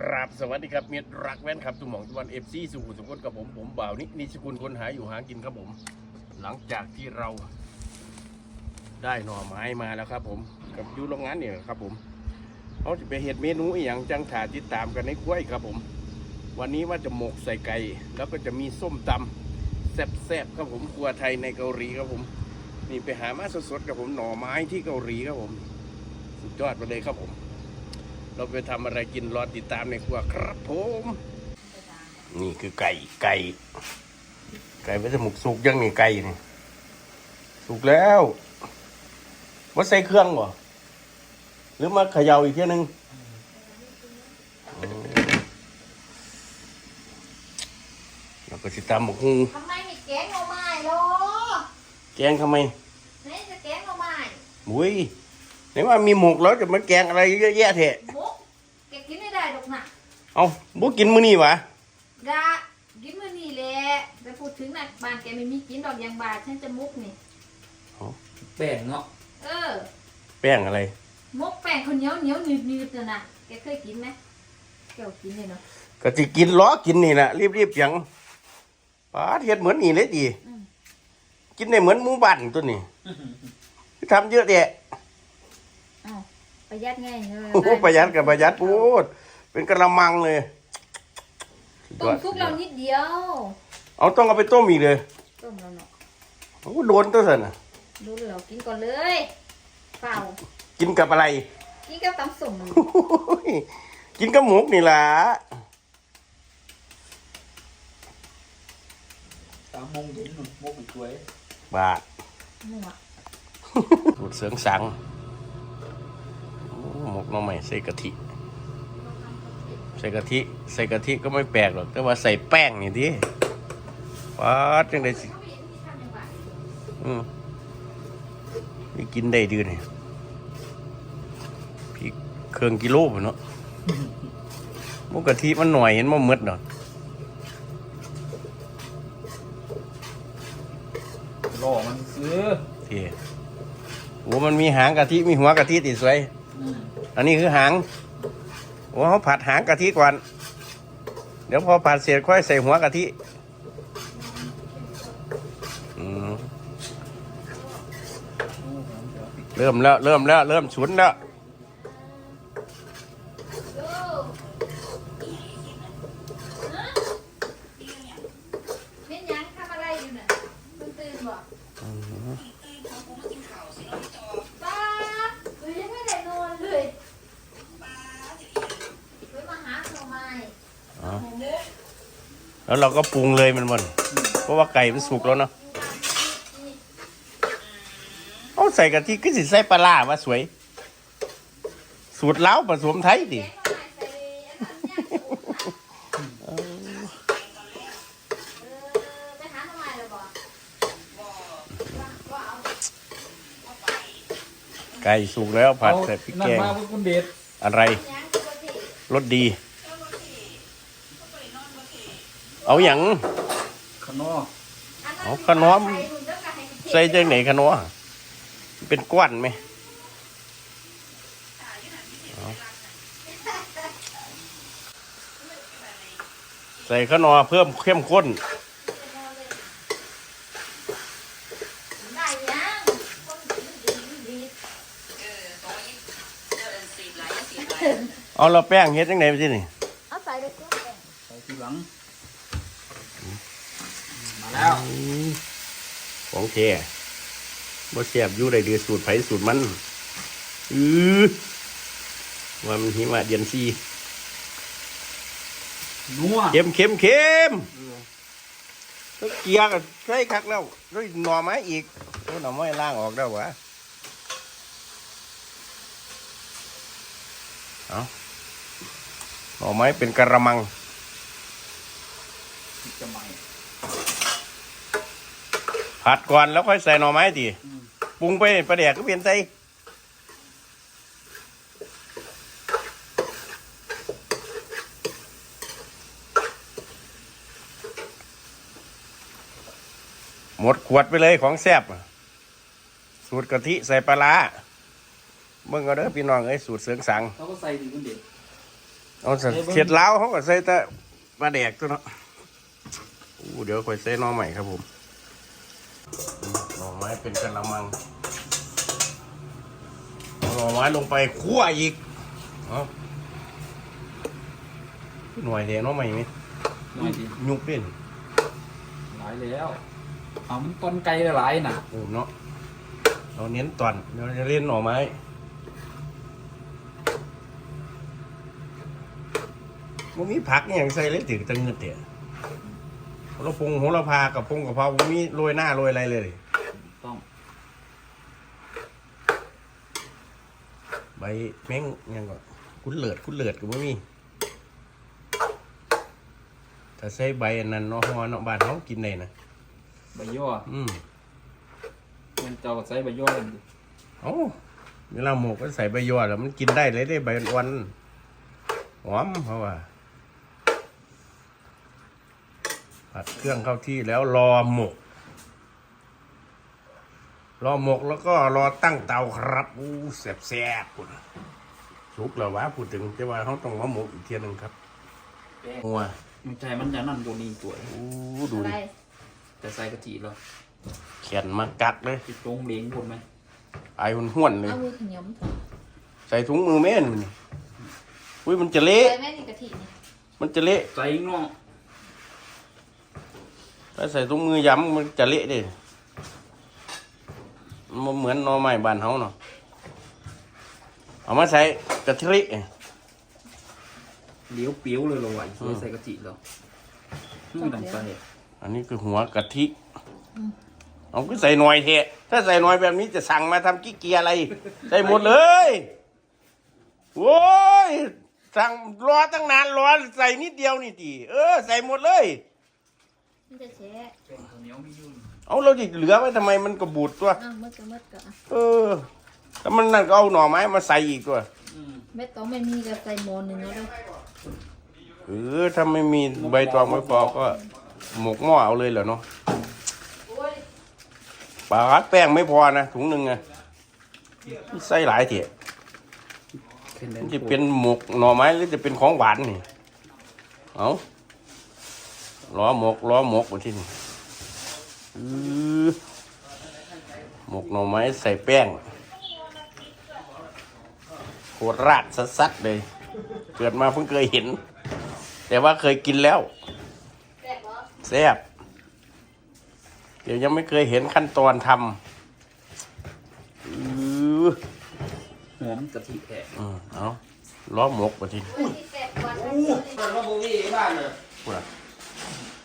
ครับสวัสดีครับเมียรักแว่นครับตุ่มหมองตะวันเอฟซีสุขุมสมกุลกับผมผมบ่าวนินิชกุลคนหาอยู่หากินครับผม หลังจากที่เราได้หน่อไม้มาแล้วครับ ผมกับอยูโรงงานเนี่ยครับ ผมเขาจะไปเห็ดเมนูอย่างจังถาติดตามกันในกล้วยครับผม วันนี้ว่าจะหมกใส่ไก่แล้วก็จะมีส้มตำแซ่บๆครับผมครัวไทยในเกาหลีครับผม นี่ไปหามาสดๆกับผมหน่อไม้ที่เกาหลีครับผม สุดยอดไปเลยครับผม เราไปทำอะไรกินรอติดตามในครัวครับผมนี่คือไก่ไก่ ไก่ไม่ใช่หมกสุกยังนี่ไก่นี่สุกแล้วว่าใส่เครื่องบ่หรือมาเขย่าอีกเทีนึงอืมแล้วก็สิตามหมกฮูทำไมมีแกงหน่อไม้ล่ะแกงทำไมไหนจะแกงหน่อไม้อุ้ยไหนว่ามีหมกแล้วจะมาแกงอะไรเยอะแยะเถอะ มุกแกกินไม่ได้ดอกนะ เอาบุกินมื้อนี้วะกะกินมื้อนี้แหละแต่พูดถึงนะบ้านแกไม่มีกินดอกยางบาทฉันจะมุกนี่ แป้งเนาะเออ แป้งอะไร มุกแป้งข้าวเหนียวเหนียวหนืดหนืดน่ะนะแกเคยกินไหมแกก็กินเลยเนาะก็สิกินล้อกินนี่แหละรีบๆอย่างป้าดเฮ็ดเหมือนนี่เลยดีอืมกินได้เหมือนหมูบันตัวนี้ทำเยอะแยะอ้าวประหยัดไงเออโอ้โหประหยัดกับประหยัดพูด เป็นกระมังเลยต้มซุปเรานิดเดียว เอาต้องเอาไปต้มอีกเลยต้มแล้วเนาะโอ้โหโดนตัวสันน่ะดูเรากินก่อนเลยเปล่ากินกับอะไร กินกับตำส้มโอ้ยกินกับหมูกนี่ล่ะสามโมงเย็นหนุ่มโมกอีกถ้วยบาทหนวดสูตรเสริงสังโอ้หมกหน้องใหม่ใส่กะทิ ใส่กะทิ ใส่กะทิก็ไม่แปลกหรอก แต่ว่าใส่แป้งนี่ดิป้าดจังได้สิเขาไม่เห็นที่ทำยังไงอืมนี่กินได้ดีนี่พริกเครื่องกิโลไปเนาะหมุกกะทิมันหน่อยเห็นมันหมดเนาะรอมันซื้อทีโอ้มันมีหางกะทิ มีหัวกะทิติดสวยอืมอันนี้คือหาง โอ้เขาผัดหางกะทิก่อน เดี๋ยวพอผัดเสร็จค่อยใส่หัวกะทิเริกเริ่มแล้ว เริ่มแล้ว เริ่มฉุนแล้ว ดูฮะเป็นหยังทำอะไรอยู่น่ะเพิ่งตื่นบ่ป้าหนูยังไม่ได้นอนเลยไปมาหาหน่อไม้ อ๋อ หมูมุก แล้วเราก็ปรุงเลยมันมันเพราะว่าไก่มันสุกแล้วเนาะเอาใส่กะทิก็สิใส่ปลาร้าว่าสวย สูตรเล้าวผสมไทยดิแกงหน่อไม้ใส่อันนั้นเนี่ยสูงนะเออไปหาหน่อไม้เลยบ่ว่าเอาไก่สุกแล้วผัดใส่พริกนั่แกนงมาพวกคุณเดชอะไรหยังปกติรสดี เอาอย่างขนอเอาขนมใส่จังไหนขนัวเป็นก้อนไหมเอาใส่ขนอเพิ่มเข้มข้นได้ยังคนดีดีเอาเราแป้งเฮ็ดจังไหนไปที่นี่ เอาใส่ไปกุ้งแกง ใส่ทีหลัง มา แล้วของแท้บ่แซ่บอยู่ได้ดีสูตรไผสูตรมันอือว่ามันหิมะเดียนซีนัวเข้มเข้มเข้มแล้วเกียร์ก็ใส่คักแล้วแล้วหน่อไม้อีกโอ้หน่อไม้ล่างออกแล้ววะเอาหน่อไม้เป็นกระมังจะใหม่ ผัดก่อนแล้วค่อยใส่หน่อไม้ทีอืมปรุงไปประเดี๋ยวก็เปลี่ยนใส่หมดขวดไปเลยของแซ่บสูตรกะทิใส่ปลาร้าเบิ่งก็เด้อพี่น้องเอ้ยสูตรเสริงสังเขาก็ใส่ดีคุณเดชเอาสัเสียดล้าวเขาก็ใส่แต่ปลาแดกตัวเนาะอู้เดี๋ยวค่อยใส่หน้อใหม่ครับผม หน่อไม้เป็นกะละมังเอาหน่อไม้ลงไปคั่วอีกเอาหน่วยเดียวหน้อใหม่ไหมหน่อยดิยุบเป็นหลายแล้วเอามันต้นไก่หลายน่ะโอ้เนาะเราเน้นตอนเราจะเล่นหน่อไม้มันมีผักอหย่างใส่เลยถึงตังเงินเตี่ย เราพงโหระพากับพงกับเพราบ่มีโรยหน้าโรยอะไรเลยต้องใบแมงหยังก็คุณเลิดคุณเลิดก็บ่มีถ้าใส่ใบอันนั้นเนาะฮอเนาะบ้านเฮากินได้นะใบย่ออืมมันเจ้าก็ใส่ใบย่อกันดิเอ้าเวลาหมกก็ใส่ใบยอแล้วมันกินได้เลยได้ใบอ่อนหอมเพราะว่า ผัดเครื่องเข้าที่แล้วรอหมก รอหมกแล้วก็รอตั้งเตาครับอู้แซ่บแซ่บๆพุ่นสุกแล้ววะพูดถึงแต่ว่าเขาต้องมาหมกอีกเทียหนึงครับหัวมันใจมันจะนั่นบนีตัวอู้ดูอะไรดิแต่ใส่กะทิแล้วแขนมากัดเลยติดตรงเลี้ยงคนไหมไอหุ่นห้วนๆเลยเอามือขยำเถอะใส่ถุงมือแม่นมันนี่อุ้ยมันจะเละใส่แม่นี่กะทินี่มันจะเละใส่เงาะ ถ้าใส่ถุงมือย้ำมันจะเละดิมันเหมือนหนอไม้บ้านเฮาเนาะเอามาใส่กะทิเลี้ยวเปี้ยวเลยเราไหวช่วยใส่กะทิแล้วไม่ต้องใส่อันนี้คือหัวกะทิเอาก็ใส่หน่อยเถอะถ้าใส่หน่อยแบบนี้จะสั่งมาทำกี้เกียร์อะไร ใส่หมดเลยโว้ยสั่งรอตั้งนานรอใส่นิดเดียวนี่ตีเออ ใส่หมดเลย มันจะแฉะแป้งข้าวเหนียวไม่ยุ่งเอาเราจะเหลือไว้ทำไมมันก็บูดตัวอะมืดก็มืดก็อะเออแล้วมันนั่นก็เอาหน่อไม้มาใส่อีกตัวอืมเม็ดตองไม่มีก็ใส่หมอหนึ่งแล้วด้วยเออถ้าไม่มีใบตองไม่พอก็หมกหม้อเอาเลยเหรอเนาะโอ้ยปลาแป้งไม่พอนะถุงหนึ่งไงใส่หลายเถอะขึ้นได้มันจะเป็นหมกหน่อไม้หรือจะเป็นของหวานนี่เอา ล้อหมกล้อหมกมาที่นี่อือหมกหน่อไม้ใส่แป้งโคตรราดซัดๆเลย เกิดมาเพิ่งเคยเห็น แต่ว่าเคยกินแล้วแซ่บเหรอแซ่บเดี๋ยวยังไม่เคยเห็นขั้นตอนทำอือหอมกะทิแท้อืมเอาล้อหมกมาทีอันนี้แซ่บกว่าทั้งมันว่าบุวี่บ้านเลยพูดอะ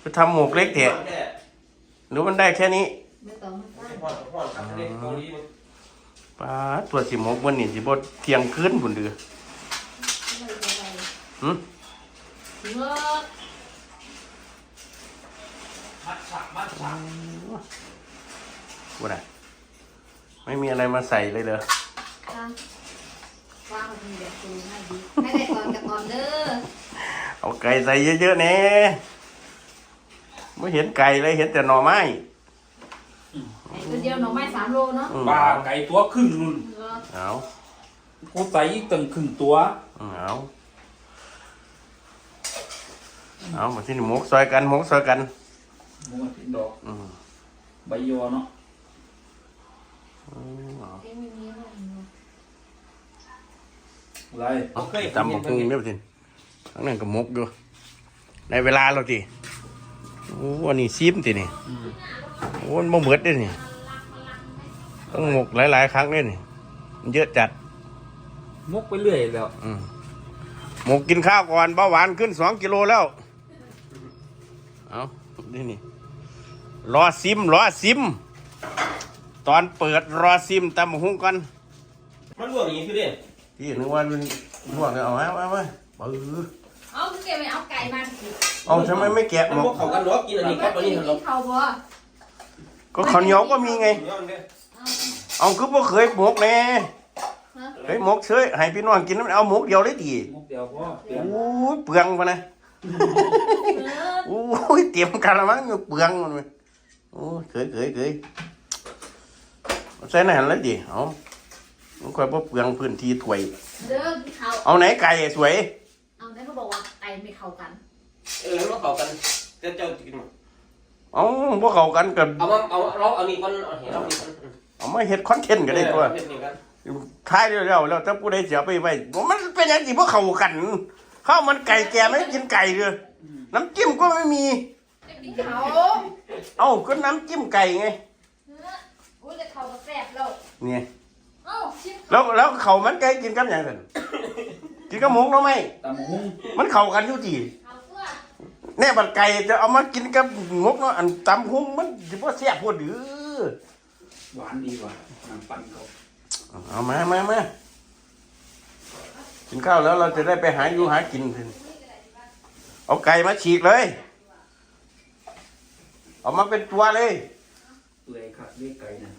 ไปทำหมกเล็กเถอะหรือมันได้แค่นี้เม็ดตองมันตั้งพ่อพ่อกับเด็กเกาหลีป้าดตัวสิหมกวันนี้สิบดเที่ยงคืนพุ่นเดือไม่เป็นไรหึเมื่อมัดฉากมัดฉากพูดอะไม่มีอะไรมาใส่เลยเหรอตั้งวางมันมีแบบตูง่ายดีให้ได้ก่อนกับก่อนเด้อ เอาไก่ใส่เยอะๆแน่ ไม่เห็นไก่เลยเห็นแต่หน่อไม้ไอ้ตัวเดียวหน่อไม้สามโลเนาะอืมปลาไก่ตัวครึ่งนุ่นเออเอากูใส่อีกตั้งครึ่งตัวอืมเอาเอามาที่นี่หมกซอยกันหมกซอยกัน หมูติดดอกอืมใบยอเนาะอืมเอาเอ็งไม่มีอะไรเนาะอะไร เอาตำบักหุ่งเรียบสิทั้งนั้นก็หมกอยู่ในเวลาเราที โอ้อันนี้ซีมตินี่อืมโอ้มันบ่เหมือดเด้นี่ต้องหมกหลาย ๆ ครั้งเด้นี่มันเยอะจัดมกไปเรื่อยแล้วอืมหมกกินข้าวก่อนเบาหวานขึ้นสองกิโลแล้ว เอานี่นี่รอซิมรอซิม ตอนเปิดรอซิมตำบักหุ่งกันมันรวมอย่างนี้คือเด้พี่นึกว่ามันห่วงเลยเอาไว้เอาไว้เอาไว้ปื้อเอาคือเก็บไปเอาไก่มาสิ เอาทำไมไม่แกะมันหมพวกกเขากันเนาะกินอันนี้ครับอันนี้กิเนาะนข้าวบ่ก็ข้าวเหนียวก็มีไง เอาเอาคือบ่เคยหมกแน่ฮะเคยหมกเฉยให้พี่น้องกินแล้วเอาหมกเดียวเลยดีมกเดียวพ่อเปลี่ยนโอ้ยเปลืองพะนะเออโอ้ยเตรียมกันละมั้งเปลืองมันเลยโอ้ยเคยเคยเคยเอาใส่ในหันเลยดิเอามันค่อยบ่เปลืองพื้นที่ถ้วย เด้อกินข้าวเอาไหนไก่สวย เอาได้แล้วก็บอกว่าไก่ไม่เข้ากัน เออมาเข้ากันเจ้าเจ้ากินมั้งเอ้าพวกเขากันกับเอามาเอาเราเอานี่ก่อนเอาเห็นเรานี่ก่อนเอามาเฮ็ดคอนเทนต์ก็ได้ตัวเฮ็ดนี่กันท้ายเร็วๆแล้วถ้าผู้ใดเสียไปไว้มันเป็นอย่างที่พวกเขากันข้าวมันไก่แกไม่กินไก่เลยน้ำจิ้มก็ไม่มีจะกินเขาเอ้าก็น้ำจิ้มไก่ไงเนื้ออุ้ยแต่เขาก็แซ่บแล้วเนี่ยเอ้าชิมแล้วแล้วเขามันไก่กินกับอย่างไรกินกับหมูเนาะไหมตำหุ้งมันเข้ากันอยู่ดีเขาเพื่อ แน่บัดไก่จะเอามากินกับงกเนาะอันตำหุ้งมันสิบ่แซ่บพอดื้อหวานดีกว่าน้ำปั่นเขาเอามามามากินข้าวแล้วเราจะได้ไปหาอยู่หากินเพิ่นเอาไก่มาฉีกเลย เอามาเป็นตัวเลยเปื่อยครับเรียกไก่นะ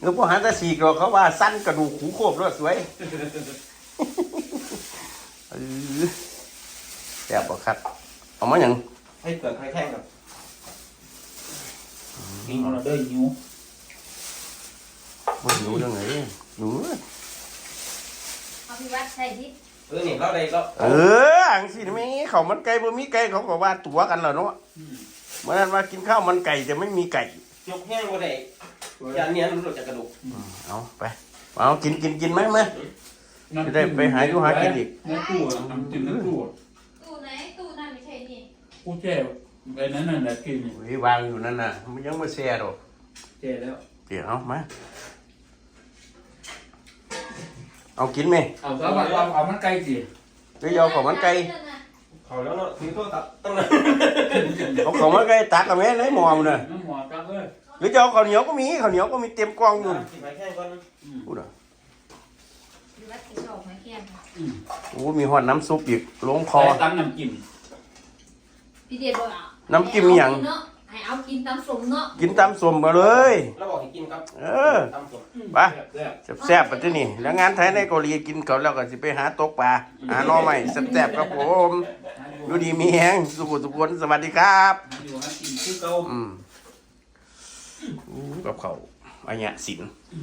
เออพวกหาแตะฉีกหรอกเขาว่าสั้นกระดูกหูโคบด้วยสวยเออแซ่บบ่ครับ เอามาหยังให้เปลือกให้แท่งกับกินเอาละเด้อหิวบ่หิวจังไงหนูเอาพี่วัดใส่ดิเออนี่เราได้เราเอออังสิไม่เขามันไก่บ่มีไก่เขาก็ว่าตัวกันแล้วเนาะอืมเมื่อนั้นว่ากินข้าวมันไก่จะไม่มีไก่ยกแห้งบ่ได้เปื่อยยานเนี้ยรู้จักกระดูกเอาไปเอากินกินกินไหมไหมจะได้ไปหาอยู่หากินอีกในตู้อะน้ำจิ้มในตู้อะตู้ไหนตู้นั่นไม่ใช่นี่ กูแช่ไอ้นั่นน่ะแหละกินเฮ้ยวางอยู่นั่นน่ะ มันยังไม่แช่หรอกแช่แล้ว เดี๋ยวเอามาเอากินไหมเอาสาบานว่าเอามันไก่สิหรือเอาของมันไก่เขาแล้วเนาะถือโทรศัพท์ตั้งนานเอาของมันไก่ตักกับแม่ในหม้อมันน่ะน้ำหมอตักเลยหรือจะเอาข้าวเหนียวก็มีข้าวเหนียวก็มีเต็มกล่องอยู่สิไปแท่งก่อนอืมพูดอะพี่วัดที่ชอบไม้แค้นค่ะอืมโอ้มีหอดน้ำซุปอีกลงคอใส่ตั้งน้ำจิ้ม พี่เดชบอกอะน้ำจิ้มหยังให้เอากินน้ำสมเนาะกินตามสมมาเลยเราบอกให้กินครับเออ ตำสดไป แซ่บแซ่บๆไปที่นี่ แล้วงานไทยในเกาหลีกินเขาแล้วก็สิไปหาตกปลาหาหน่อใหม่แซ่บๆครับผมๆดูดีมีแหงสุขุสุขคนสวัสดีครับอยู่หากินคือเก่า อืมอู้กับเขาวอันเนี้ยสินอ